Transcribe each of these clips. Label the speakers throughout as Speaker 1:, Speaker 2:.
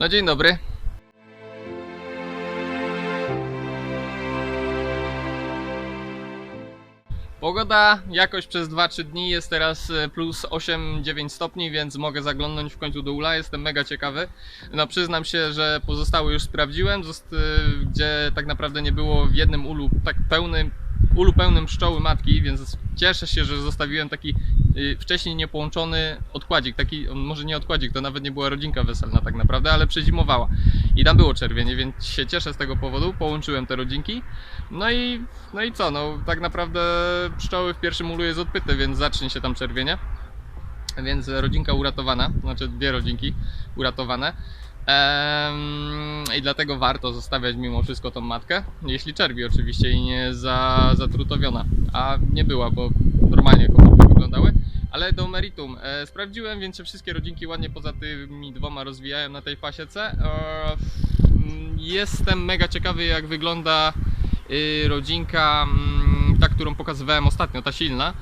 Speaker 1: No dzień dobry. Pogoda jakoś przez 2-3 dni jest teraz e, plus 8-9 stopni, więc mogę zaglądnąć w końcu do ula. Jestem mega ciekawy. No przyznam się, że pozostałe już sprawdziłem, e, gdzie tak naprawdę nie było w jednym ulu tak pełnym, ulu pełnym pszczoły matki, więc cieszę się, że zostawiłem taki wcześniej niepołączony odkładzik, taki, może nie odkładzik, to nawet nie była rodzinka weselna tak naprawdę, ale przezimowała. I tam było czerwienie, więc się cieszę z tego powodu, połączyłem te rodzinki. No i, no i co, no tak naprawdę pszczoły w pierwszym ulu jest odpyte, więc zacznie się tam czerwienie. Więc rodzinka uratowana, znaczy dwie rodzinki uratowane. I dlatego warto zostawiać mimo wszystko tą matkę, jeśli czerwi oczywiście i nie za, zatrutowiona. A nie była, bo normalnie komórki wyglądały. Ale do meritum. E, sprawdziłem, więc się wszystkie rodzinki ładnie poza tymi dwoma rozwijają na tej pasiece. E, mm, jestem mega ciekawy jak wygląda y, rodzinka, mm, ta którą pokazywałem ostatnio, ta silna.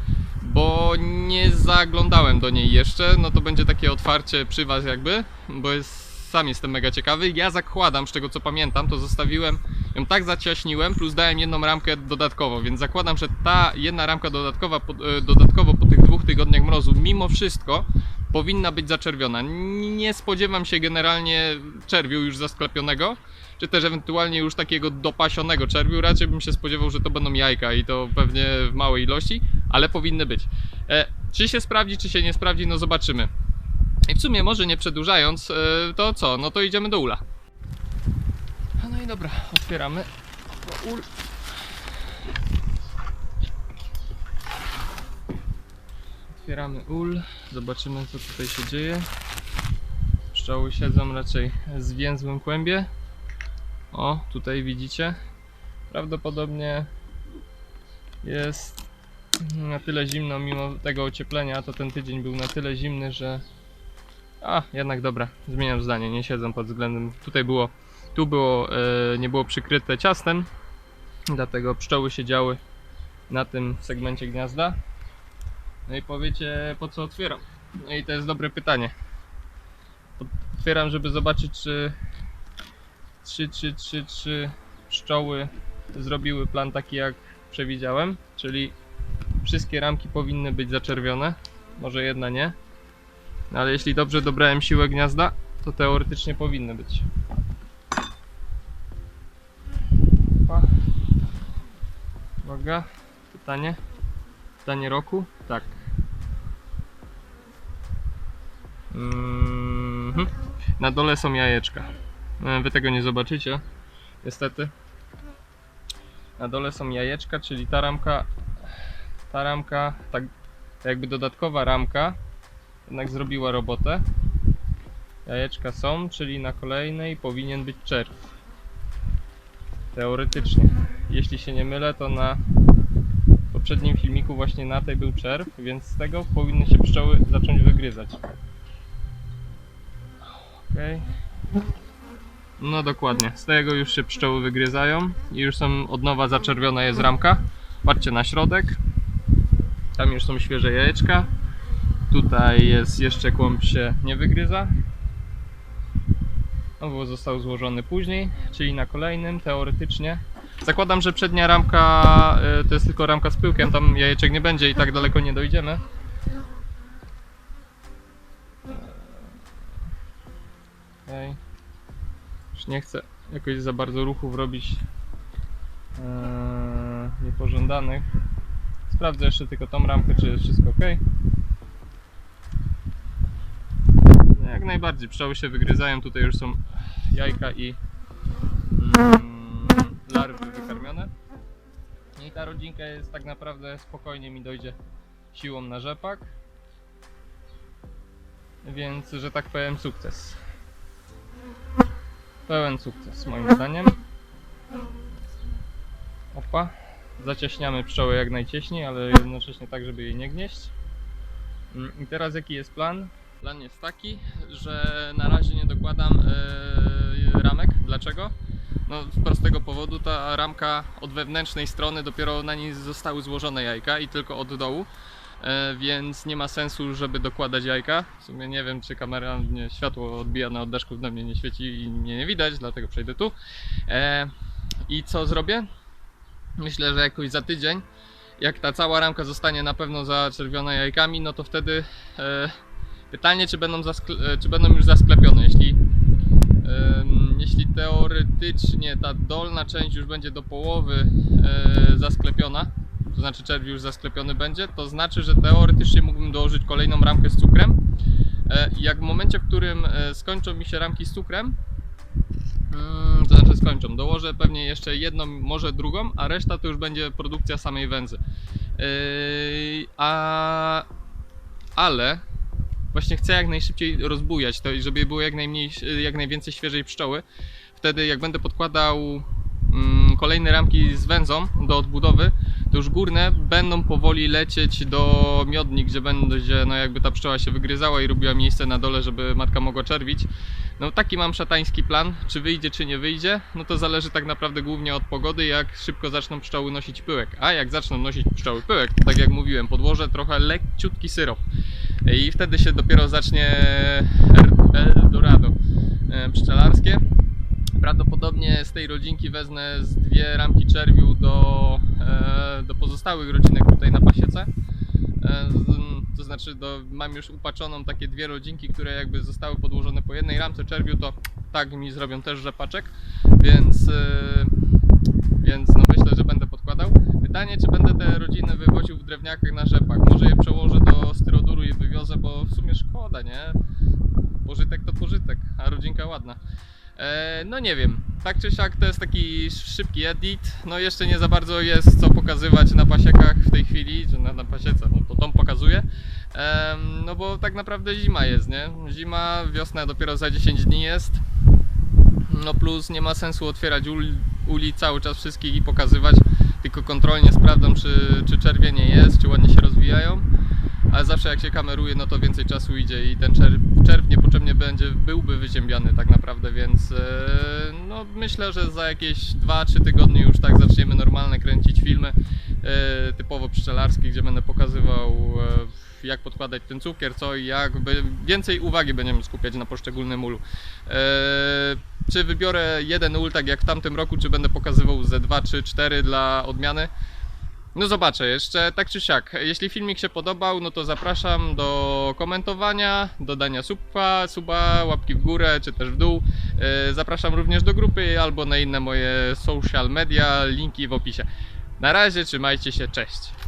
Speaker 1: Bo nie zaglądałem do niej jeszcze, no to będzie takie otwarcie przy was jakby, bo jest, sam jestem mega ciekawy. Ja zakładam, z czego co pamiętam, to zostawiłem ją tak zaciaśniłem, plus dałem jedną ramkę dodatkowo, więc zakładam, że ta jedna ramka dodatkowa, po, e, dodatkowo po tych dwóch tygodniach mrozu, mimo wszystko powinna być zaczerwiona. Nie spodziewam się generalnie czerwiu już zasklepionego, czy też ewentualnie już takiego dopasionego czerwiu. Raczej bym się spodziewał, że to będą jajka i to pewnie w małej ilości, ale powinny być. E, czy się sprawdzi, czy się nie sprawdzi, no zobaczymy. I w sumie może nie przedłużając, e, to co? No to idziemy do ula. No i dobra, otwieramy. Otwieramy ul, zobaczymy co tutaj się dzieje. Pszczoły siedzą raczej w zwięzłym kłębie. O, tutaj widzicie. Prawdopodobnie jest na tyle zimno, mimo tego ocieplenia, to ten tydzień był na tyle zimny, że... A, jednak dobra, zmieniam zdanie, nie siedzą pod względem... Tutaj było, tu było, e, nie było przykryte ciastem, dlatego pszczoły siedziały na tym segmencie gniazda. No i powiecie, po co otwieram? No i to jest dobre pytanie. Otwieram, żeby zobaczyć, czy czy, czy, czy, czy pszczoły zrobiły plan taki, jak przewidziałem, czyli wszystkie ramki powinny być zaczerwione, może jedna nie, No ale jeśli dobrze dobrałem siłę gniazda, to teoretycznie powinny być. Uwaga, pytanie. Pytanie roku? Tak. Mhm. Na dole są jajeczka. E, Wy tego nie zobaczycie, niestety. Na dole są jajeczka, czyli ta ramka, ta ramka, tak jakby dodatkowa ramka, jednak zrobiła robotę. Jajeczka są, czyli na kolejnej powinien być czerw. Teoretycznie. Jeśli się nie mylę, to na poprzednim filmiku właśnie na tej był czerw, więc z tego powinny się pszczoły zacząć wygryzać. Okej. No dokładnie, z tego już się pszczoły wygryzają i już są od nowa zaczerwiona jest ramka. Patrzcie na środek. Tam już są świeże jajeczka. Tutaj jest jeszcze kłąb się nie wygryza. No bo został złożony później, czyli na kolejnym teoretycznie. Zakładam, że przednia ramka y, to jest tylko ramka z pyłkiem, tam jajeczek nie będzie i tak daleko nie dojdziemy. Okej. Już nie chcę jakoś za bardzo ruchów robić e, niepożądanych. Sprawdzę jeszcze tylko tą ramkę, czy jest wszystko ok. No, Jak najbardziej, pszczoły się wygryzają, tutaj już są jajka i mm, larwy wykarmione. I ta rodzinka jest tak naprawdę spokojnie mi dojdzie siłą na rzepak. Więc, że tak powiem, sukces. Pełen sukces moim zdaniem. Opa. Zacieśniamy pszczołę jak najcieśniej, ale jednocześnie tak, żeby jej nie gnieść. Mm, I teraz jaki jest plan? Plan jest taki, że na razie nie dokładam e, ramek. Dlaczego? No z prostego powodu ta ramka od wewnętrznej strony dopiero na niej zostały złożone jajka i tylko od dołu. e, więc nie ma sensu, żeby dokładać jajka. W sumie nie wiem, czy kamera mnie światło odbija na oddeszków, na mnie nie świeci i mnie nie widać, dlatego przejdę tu. E, I co zrobię? Myślę, że jakoś za tydzień, jak ta cała ramka zostanie na pewno zaczerwiona jajkami, no to wtedy pytanie, czy będą, e, czy będą już zasklepione. Jeśli, jeśli teoretycznie ta dolna część już będzie do połowy e, zasklepiona, to znaczy czerw już zasklepiony będzie, to znaczy, że teoretycznie mógłbym dołożyć kolejną ramkę z cukrem. E, jak w momencie, w którym skończą mi się ramki z cukrem, Mm, to znaczy skończą. Dołożę pewnie jeszcze jedną, może drugą, a reszta to już będzie produkcja samej węzy. Yy, a, ale właśnie chcę jak najszybciej rozbujać to i żeby było jak, najmniej, jak najwięcej świeżej pszczoły. Wtedy jak będę podkładał mm, kolejne ramki z węzą do odbudowy, to już górne będą powoli lecieć do miodni, gdzie będzie no jakby ta pszczoła się wygryzała i robiła miejsce na dole, żeby matka mogła czerwić. No taki mam szatański plan, czy wyjdzie, czy nie wyjdzie, no to zależy tak naprawdę głównie od pogody, jak szybko zaczną pszczoły nosić pyłek. A jak zaczną nosić pszczoły pyłek, to tak jak mówiłem, podłożę trochę leciutki syrop. I wtedy się dopiero zacznie Eldorado e, pszczelarskie. Prawdopodobnie z tej rodzinki wezmę z dwie ramki czerwiu do, e, do pozostałych rodzinek tutaj na pasiece. E, To znaczy do, mam już upaczoną takie dwie rodzinki, które jakby zostały podłożone po jednej ramce czerwiu, to tak mi zrobią też rzepaczek, więc, e, więc no myślę, że będę podkładał. Pytanie, czy będę te rodziny wywoził w drewniakach na rzepak. Może je przełożę do styroduru i wywiozę, bo w sumie szkoda, nie? Pożytek to pożytek, a rodzinka ładna. E, no nie wiem, tak czy siak to jest taki szybki edit. No jeszcze nie za bardzo jest co pokazywać na pasiekach w tej chwili, czy na, na pasiece, no to tą pokazuję. Em, no bo tak naprawdę zima jest, nie? Zima, wiosna dopiero za 10 dni jest. No plus nie ma sensu otwierać ul, uli cały czas wszystkich i pokazywać, tylko kontrolnie sprawdzam czy, czy czerwienie jest, czy ładnie się rozwijają. Ale zawsze jak się kameruje, no to więcej czasu idzie i ten czerw, czerw niepotrzebnie będzie, byłby wyziębiany tak naprawdę, więc e, no myślę, że za jakieś 2-3 tygodnie już tak zaczniemy normalne kręcić filmy e, typowo pszczelarskie, gdzie będę pokazywał e, jak podkładać ten cukier, co i jak. Więcej uwagi będziemy skupiać na poszczególnym ulu. E, czy wybiorę jeden ul tak jak w tamtym roku, czy będę pokazywał ze 2, 3, 4 dla odmiany? No zobaczę jeszcze, tak czy siak. Jeśli filmik się podobał, no to zapraszam do komentowania, dodania suba, suba, łapki w górę czy też w dół. E, Zapraszam również do grupy albo na inne moje social media, linki w opisie. Na razie, trzymajcie się, cześć.